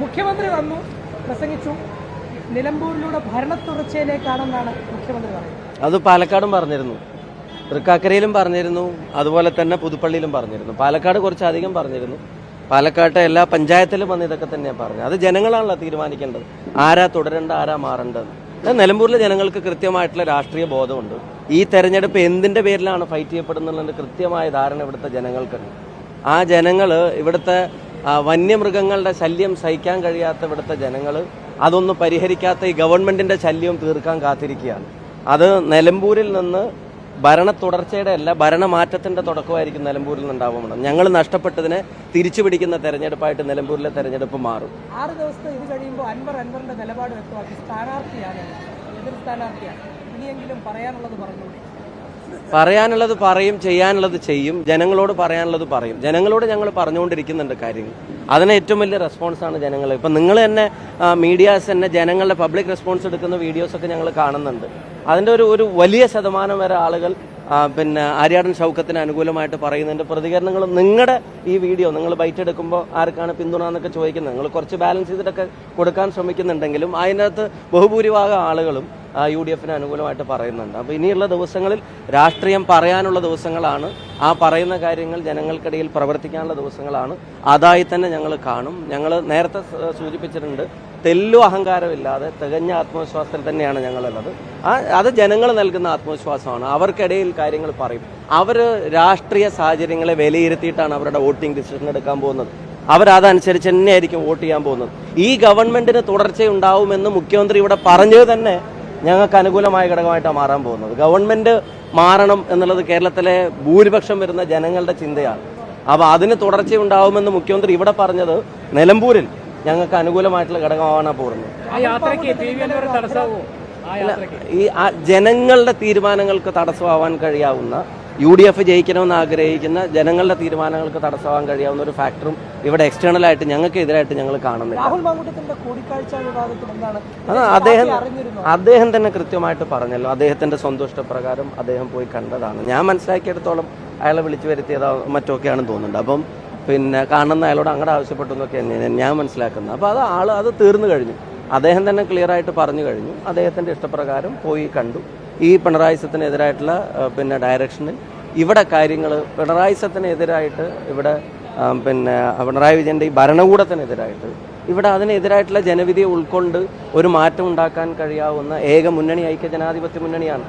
മുഖ്യമന്ത്രി വന്നു പ്രസംഗിച്ചു. നിലമ്പൂരിലൂടെ ഭരണത്തുടർച്ചയിലേക്കാണെന്നാണ് മുഖ്യമന്ത്രി പറയുന്നത്. അത് പാലക്കാടും പറഞ്ഞിരുന്നു. തൃക്കാക്കരയിലും പറഞ്ഞിരുന്നു അതുപോലെ തന്നെ പുതുപ്പള്ളിയിലും പറഞ്ഞിരുന്നു. പാലക്കാട് കുറച്ചധികം പറഞ്ഞിരുന്നു. പാലക്കാട്ടെ എല്ലാ പഞ്ചായത്തിലും വന്ന് ഇതൊക്കെ തന്നെയാണ് പറഞ്ഞത്. അത് ജനങ്ങളാണല്ലോ തീരുമാനിക്കേണ്ടത്. ആരാ തുടരേണ്ട ആരാ മാറേണ്ടത്? നിലമ്പൂരിലെ ജനങ്ങൾക്ക് കൃത്യമായിട്ടുള്ള രാഷ്ട്രീയ ബോധമുണ്ട്. ഈ തെരഞ്ഞെടുപ്പ് എന്തിന്റെ പേരിലാണ് ഫൈറ്റ് ചെയ്യപ്പെടുന്നതിന്റെ കൃത്യമായ ധാരണ ഇവിടുത്തെ ജനങ്ങൾക്കുണ്ട്. ആ ജനങ്ങൾ ഇവിടുത്തെ വന്യമൃഗങ്ങളുടെ ശല്യം സഹിക്കാൻ കഴിയാത്ത ഇവിടുത്തെ ജനങ്ങൾ അതൊന്നും പരിഹരിക്കാത്ത ഈ ഗവൺമെന്റിന്റെ ശല്യം തീർക്കാൻ കാത്തിരിക്കുകയാണ്. അത് നിലമ്പൂരിൽ നിന്ന് ഭരണ തുടർച്ചയുടെ അല്ല ഭരണമാറ്റത്തിന്റെ തുടക്കമായിരിക്കും നിലമ്പൂരിൽ നിന്നുണ്ടാവുന്നത് ഞങ്ങൾ നഷ്ടപ്പെട്ടതിനെ തിരിച്ചു പിടിക്കുന്ന തെരഞ്ഞെടുപ്പായിട്ട് നിലമ്പൂരിലെ തെരഞ്ഞെടുപ്പ് മാറും. ആറ് ദിവസത്തെ ഇത് കഴിയുമ്പോൾ അൻവർ അൻവറിന്റെ നിലപാട് വ്യക്തമാക്കി. സ്ഥാനാർത്ഥിയാണ് എതിർ സ്ഥാനാർത്ഥിയാണ്. ഇനിയെങ്കിലും പറയാനുള്ളത് പറഞ്ഞുകൂടി പറയാനുള്ളത് പറയും ചെയ്യാനുള്ളത് ചെയ്യും ജനങ്ങളോട് പറയാനുള്ളത് പറയും. ജനങ്ങളോട് ഞങ്ങൾ പറഞ്ഞുകൊണ്ടിരിക്കുന്നുണ്ട് കാര്യങ്ങൾ. അതിന് ഏറ്റവും വലിയ റെസ്പോൺസാണ് ജനങ്ങൾ ഇപ്പം നിങ്ങൾ തന്നെ മീഡിയാസ് തന്നെ ജനങ്ങളുടെ പബ്ലിക് റെസ്പോൺസ് എടുക്കുന്ന വീഡിയോസൊക്കെ ഞങ്ങൾ കാണുന്നുണ്ട്. അതിന്റെ ഒരു ഒരു വലിയ ശതമാനം വരെ ആളുകൾ പിന്നെ ആര്യാടൻ ഷൗക്കത്തിന് അനുകൂലമായിട്ട് പറയുന്നതിന്റെ പ്രതികരണങ്ങൾ നിങ്ങളുടെ ഈ വീഡിയോ നിങ്ങൾ ബൈറ്റ് എടുക്കുമ്പോൾ ആർക്കാണ് പിന്തുണ എന്നൊക്കെ ചോദിക്കുന്നത്. നിങ്ങൾ കുറച്ച് ബാലൻസ് ചെയ്തിട്ടൊക്കെ കൊടുക്കാൻ ശ്രമിക്കുന്നുണ്ടെങ്കിലും അതിനകത്ത് ബഹുഭൂരിഭാഗം ആളുകളും യു ഡി എഫിന് അനുകൂലമായിട്ട് പറയുന്നുണ്ട്. അപ്പോൾ ഇനിയുള്ള ദിവസങ്ങളിൽ രാഷ്ട്രീയം പറയാനുള്ള ദിവസങ്ങളാണ്. ആ പറയുന്ന കാര്യങ്ങൾ ജനങ്ങൾക്കിടയിൽ പ്രവർത്തിക്കാനുള്ള ദിവസങ്ങളാണ്. അതായി തന്നെ ഞങ്ങൾ കാണും. ഞങ്ങൾ നേരത്തെ സൂചിപ്പിച്ചിട്ടുണ്ട് തെല്ലു അഹങ്കാരമില്ലാതെ തികഞ്ഞ ആത്മവിശ്വാസത്തിൽ തന്നെയാണ് ഞങ്ങളുള്ളത്. ആ അത് ജനങ്ങൾ നൽകുന്ന ആത്മവിശ്വാസമാണ്. അവർക്കിടയിൽ കാര്യങ്ങൾ പറയും. അവർ രാഷ്ട്രീയ സാഹചര്യങ്ങളെ വിലയിരുത്തിയിട്ടാണ് അവരുടെ വോട്ടിംഗ് ഡിസിഷൻ എടുക്കാൻ പോകുന്നത്. അവരതനുസരിച്ച് തന്നെയായിരിക്കും വോട്ട് ചെയ്യാൻ പോകുന്നത്. ഈ ഗവൺമെന്റിന് തുടർച്ചയുണ്ടാവുമെന്ന് മുഖ്യമന്ത്രി ഇവിടെ പറഞ്ഞത് തന്നെ ഞങ്ങൾക്ക് അനുകൂലമായ ഘടകമായിട്ടാണ് മാറാൻ പോകുന്നത്. ഗവൺമെന്റ് മാറണം എന്നുള്ളത് കേരളത്തിലെ ഭൂരിപക്ഷം വരുന്ന ജനങ്ങളുടെ ചിന്തയാണ്. അപ്പോൾ അതിന് തുടർച്ചയുണ്ടാവുമെന്ന് മുഖ്യമന്ത്രി ഇവിടെ പറഞ്ഞത് നിലമ്പൂരിൽ ഞങ്ങൾക്ക് അനുകൂലമായിട്ടുള്ള ഘടകമാണ് പോകുന്നത്. ഈ ജനങ്ങളുടെ തീരുമാനങ്ങൾക്ക് തടസ്സമാവാൻ കഴിയാവുന്ന യു ഡി എഫ് ജയിക്കണമെന്ന് ആഗ്രഹിക്കുന്ന ജനങ്ങളുടെ തീരുമാനങ്ങൾക്ക് തടസ്സമാവാൻ കഴിയാവുന്ന ഒരു ഫാക്ടറും ഇവിടെ എക്സ്റ്റേണൽ ആയിട്ട് ഞങ്ങൾക്ക് എതിരായിട്ട് ഞങ്ങൾ കാണുന്നില്ല. അദ്ദേഹം അദ്ദേഹം തന്നെ കൃത്യമായിട്ട് പറഞ്ഞല്ലോ. അദ്ദേഹത്തിന്റെ സ്വന്തം ഇഷ്ടപ്രകാരം അദ്ദേഹം പോയി കണ്ടതാണ്. ഞാൻ മനസ്സിലാക്കിയെടുത്തോളം അയാളെ വിളിച്ചു വരുത്തിയതോ മറ്റൊക്കെയാണെന്ന് തോന്നുന്നുണ്ട് അപ്പം പിന്നെ കാണുന്ന അയാളോട് അങ്ങോട്ട് ആവശ്യപ്പെട്ടു എന്നൊക്കെ ഞാൻ മനസ്സിലാക്കുന്നത്. അപ്പോൾ അത് ആൾ അത് തീർന്നു കഴിഞ്ഞു. അദ്ദേഹം തന്നെ ക്ലിയർ ആയിട്ട് പറഞ്ഞു കഴിഞ്ഞു. അദ്ദേഹത്തിന്റെ ഇഷ്ടപ്രകാരം പോയി കണ്ടു. ഈ പിണറായി സത്തിനെതിരായിട്ടുള്ള പിന്നെ ഡയറക്ഷനിൽ ഇവിടെ കാര്യങ്ങൾ പിണറായി സത്തിനെതിരായിട്ട് ഇവിടെ പിന്നെ പിണറായി വിജയന്റെ ഈ ഭരണകൂടത്തിനെതിരായിട്ട്. ഇവിടെ അതിനെതിരായിട്ടുള്ള ജനവിധിയെ ഉൾക്കൊണ്ട് ഒരു മാറ്റം ഉണ്ടാക്കാൻ കഴിയാവുന്ന ഏക മുന്നണി ഐക്യ ജനാധിപത്യ മുന്നണിയാണ്.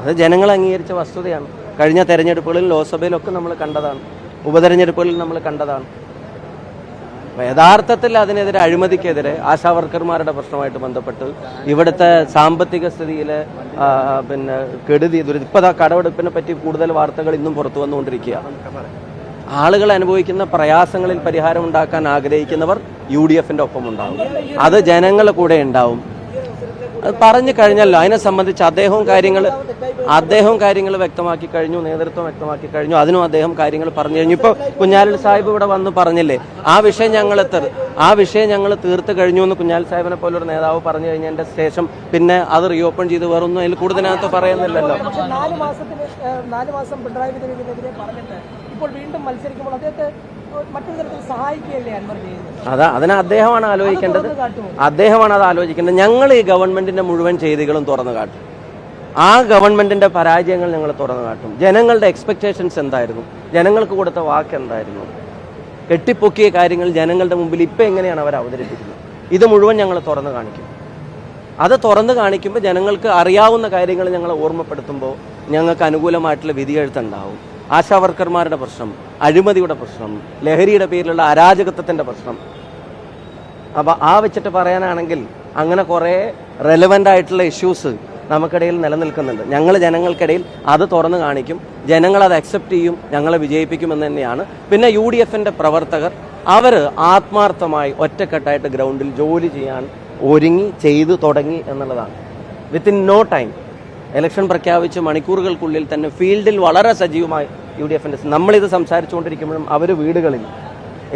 അത് ജനങ്ങൾ അംഗീകരിച്ച വസ്തുതയാണ്. കഴിഞ്ഞ തെരഞ്ഞെടുപ്പുകളിൽ ലോക്സഭയിലൊക്കെ നമ്മൾ കണ്ടതാണ്. ഉപതെരഞ്ഞെടുപ്പുകളിൽ നമ്മൾ കണ്ടതാണ്. യഥാർത്ഥത്തിൽ അതിനെതിരെ അഴിമതിക്കെതിരെ ആശാവർക്കർമാരുടെ പ്രശ്നമായിട്ട് ബന്ധപ്പെട്ട് ഇവിടുത്തെ സാമ്പത്തിക സ്ഥിതിയിലെ പിന്നെ കെടുതി ഇപ്പോൾ ആ കടവെടുപ്പിനെ പറ്റി കൂടുതൽ വാർത്തകൾ ഇന്നും പുറത്തു വന്നുകൊണ്ടിരിക്കുകയാണ്. ആളുകൾ അനുഭവിക്കുന്ന പ്രയാസങ്ങളിൽ പരിഹാരം ഉണ്ടാക്കാൻ ആഗ്രഹിക്കുന്നവർ യു ഡി എഫിന്റെ ഒപ്പം ഉണ്ടാവും. അത് ജനങ്ങളുടെ കൂടെ ഉണ്ടാവും. അത് പറഞ്ഞു കഴിഞ്ഞല്ലോ അതിനെ സംബന്ധിച്ച് അദ്ദേഹവും കാര്യങ്ങൾ അദ്ദേഹവും കാര്യങ്ങൾ വ്യക്തമാക്കി കഴിഞ്ഞു നേതൃത്വം വ്യക്തമാക്കി കഴിഞ്ഞു അതിനും അദ്ദേഹം കാര്യങ്ങൾ പറഞ്ഞു കഴിഞ്ഞു. ഇപ്പോൾ കുഞ്ഞാലൽ സാഹിബ് ഇവിടെ വന്ന് പറഞ്ഞില്ലേ ആ വിഷയം ഞങ്ങൾ ആ വിഷയം ഞങ്ങൾ തീർത്ത് കഴിഞ്ഞു എന്ന് കുഞ്ഞാലി സാഹിബിനെ പോലൊരു നേതാവ് പറഞ്ഞു കഴിഞ്ഞതിന്റെ ശേഷം പിന്നെ അത് റീഓപ്പൺ ചെയ്ത് വേറൊന്നും അതിൽ കൂടുതലകത്ത് പറയുന്നില്ലല്ലോ. നാല് മാസം ഇപ്പോൾ വീണ്ടും മത്സരിക്കുമ്പോൾ അദ്ദേഹത്തെ അതാ അതിനെ അദ്ദേഹമാണ് ആലോചിക്കേണ്ടത്. അദ്ദേഹമാണ് അത് ആലോചിക്കേണ്ടത്. ഞങ്ങൾ ഈ ഗവൺമെന്റിന്റെ മുഴുവൻ ചെയ്തികളും തുറന്നു കാട്ടും. ആ ഗവൺമെന്റിന്റെ പരാജയങ്ങൾ ഞങ്ങൾ തുറന്നു കാട്ടും. ജനങ്ങളുടെ എക്സ്പെക്ടേഷൻസ് എന്തായിരുന്നു? ജനങ്ങൾക്ക് കൊടുത്ത വാക്ക് എന്തായിരുന്നു? കെട്ടിപ്പൊക്കിയ കാര്യങ്ങൾ ജനങ്ങളുടെ മുമ്പിൽ ഇപ്പം എങ്ങനെയാണ് അവർ അവതരിപ്പിക്കുന്നത്? ഇത് മുഴുവൻ ഞങ്ങൾ തുറന്നു കാണിക്കും. അത് തുറന്നു കാണിക്കുമ്പോൾ ജനങ്ങൾക്ക് അറിയാവുന്ന കാര്യങ്ങൾ ഞങ്ങൾ ഓർമ്മപ്പെടുത്തുമ്പോൾ ഞങ്ങൾക്ക് അനുകൂലമായിട്ടുള്ള വിധിയെഴുത്തുണ്ടാവും ആശാവർക്കർമാരുടെ പ്രശ്നം അഴിമതിയുടെ പ്രശ്നം ലഹരിയുടെ പേരിലുള്ള അരാജകത്വത്തിന്റെ പ്രശ്നം. അപ്പോൾ ആ വെച്ചിട്ട് പറയാനാണെങ്കിൽ അങ്ങനെ കുറേ റെലവന്റ് ആയിട്ടുള്ള ഇഷ്യൂസ് നമുക്കിടയിൽ നിലനിൽക്കുന്നുണ്ട്. ഞങ്ങൾ ജനങ്ങൾക്കിടയിൽ അത് തുറന്നു കാണിക്കും. ജനങ്ങൾ അത് അക്സെപ്റ്റ് ചെയ്യും. ഞങ്ങളെ വിജയിപ്പിക്കുമെന്ന് തന്നെയാണ്. പിന്നെ യു ഡി എഫിന്റെ പ്രവർത്തകർ അവർ ആത്മാർത്ഥമായി ഒറ്റക്കെട്ടായിട്ട് ഗ്രൗണ്ടിൽ ജോലി ചെയ്യാൻ ഒരുങ്ങി ചെയ്തു തുടങ്ങി എന്നുള്ളതാണ്. വിത്തിൻ നോ ടൈം ഇലക്ഷൻ പ്രഖ്യാപിച്ച് മണിക്കൂറുകൾക്കുള്ളിൽ തന്നെ ഫീൽഡിൽ വളരെ സജീവമായി യു ഡി എഫിന്റെ നമ്മളിത് സംസാരിച്ചുകൊണ്ടിരിക്കുമ്പോഴും അവർ വീടുകളിൽ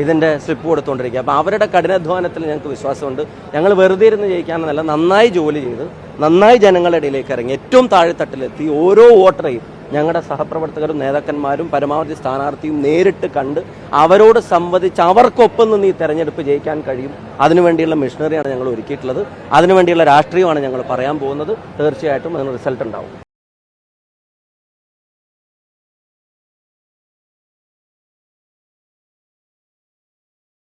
ഇതിന്റെ സ്ലിപ്പ് കൊടുത്തുകൊണ്ടിരിക്കുക അപ്പോൾ അവരുടെ കഠിനാധ്വാനത്തിൽ ഞങ്ങൾക്ക് വിശ്വാസമുണ്ട്. ഞങ്ങൾ വെറുതെ ഇരുന്ന് ജയിക്കാമെന്നല്ല നന്നായി ജോലി ചെയ്ത് നന്നായി ജനങ്ങളുടെ ഇടയിലേക്ക് ഇറങ്ങി ഏറ്റവും താഴെത്തട്ടിലെത്തി ഓരോ വോട്ടറെയും ഞങ്ങളുടെ സഹപ്രവർത്തകരും നേതാക്കന്മാരും പരമാവധി സ്ഥാനാർത്ഥിയും നേരിട്ട് കണ്ട് അവരോട് സംവദിച്ച് അവർക്കൊപ്പം നിന്ന് ഈ തെരഞ്ഞെടുപ്പ് ജയിക്കാൻ കഴിയും. അതിനുവേണ്ടിയുള്ള മിഷനറിയാണ് ഞങ്ങൾ ഒരുക്കിയിട്ടുള്ളത്. അതിനുവേണ്ടിയുള്ള രാഷ്ട്രീയമാണ് ഞങ്ങൾ പറയാൻ പോകുന്നത്. തീർച്ചയായിട്ടും അതിന് റിസൾട്ട് ഉണ്ടാവും.